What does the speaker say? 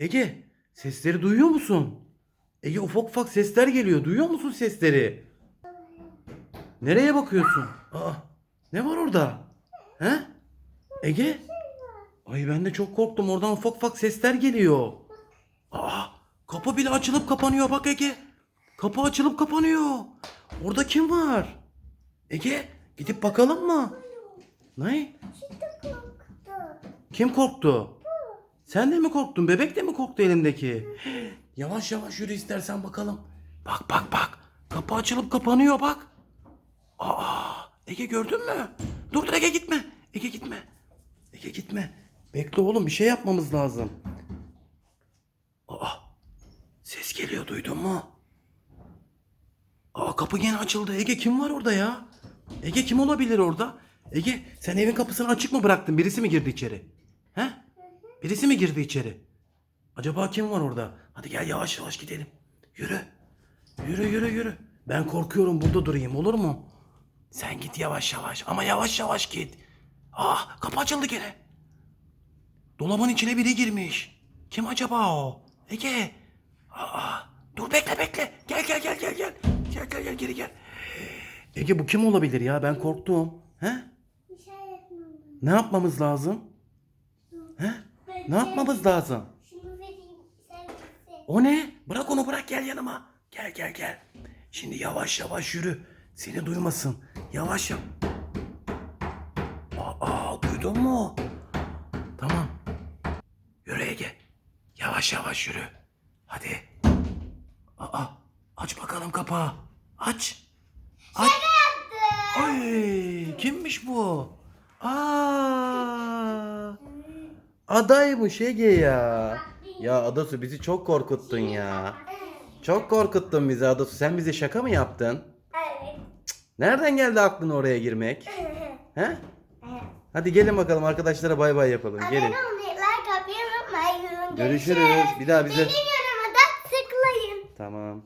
Ege sesleri duyuyor musun? Ege ufak ufak sesler geliyor. Duyuyor musun sesleri? Nereye bakıyorsun? Aa, ne var orada? He? Ege? Ay ben de çok korktum. Oradan ufak ufak sesler geliyor. Aa, kapı bile açılıp kapanıyor bak Ege. Kapı açılıp kapanıyor. Orada kim var? Ege gidip bakalım mı? Ne? Kim korktu? Sen de mi korktun? Bebek de mi korktu elindeki? Yavaş yavaş yürü istersen bakalım. Bak bak bak. Kapı açılıp kapanıyor bak. Aa, Ege gördün mü? Dur Ege gitme. Ege gitme. Ege gitme. Bekle oğlum bir şey yapmamız lazım. Aa, ses geliyor duydun mu? Aa kapı gene açıldı. Ege kim var orada ya? Ege kim olabilir orada? Ege sen evin kapısını açık mı bıraktın? Birisi mi girdi içeri? Birisi mi girdi içeri? Acaba kim var orada? Hadi gel yavaş yavaş gidelim. Yürü. Yürü yürü yürü. Ben korkuyorum burada durayım olur mu? Sen git yavaş yavaş ama yavaş yavaş git. Ah kapı açıldı gene. Dolabın içine biri girmiş. Kim acaba o? Ege. Aa, dur bekle bekle. Gel gel gel gel gel. Gel gel gel geri gel. Ege bu kim olabilir ya? Ben korktum. He? Ne yapmamız lazım? He? Ne yapmamız lazım? Şunu vereyim sen O ne? Bırak onu bırak gel yanıma. Gel gel gel. Şimdi yavaş yavaş yürü. Seni duymasın. Yavaş yap. Aa duydun mu? Tamam. Yürü Ege. Yavaş yavaş yürü. Hadi. Aa aç bakalım kapağı. Aç. Aç. Ay kimmiş bu? Aa. Adaymış Ege ya. Ya Adasu bizi çok korkuttun ya. Çok korkuttun bizi Adasu. Sen bize şaka mı yaptın? Evet. Nereden geldi aklına oraya girmek? He? Hadi gelin bakalım arkadaşlara bay bay yapalım. Gelin. Görüşürüz. Bir daha bize- Benim yanıma da tıklayın. Tamam.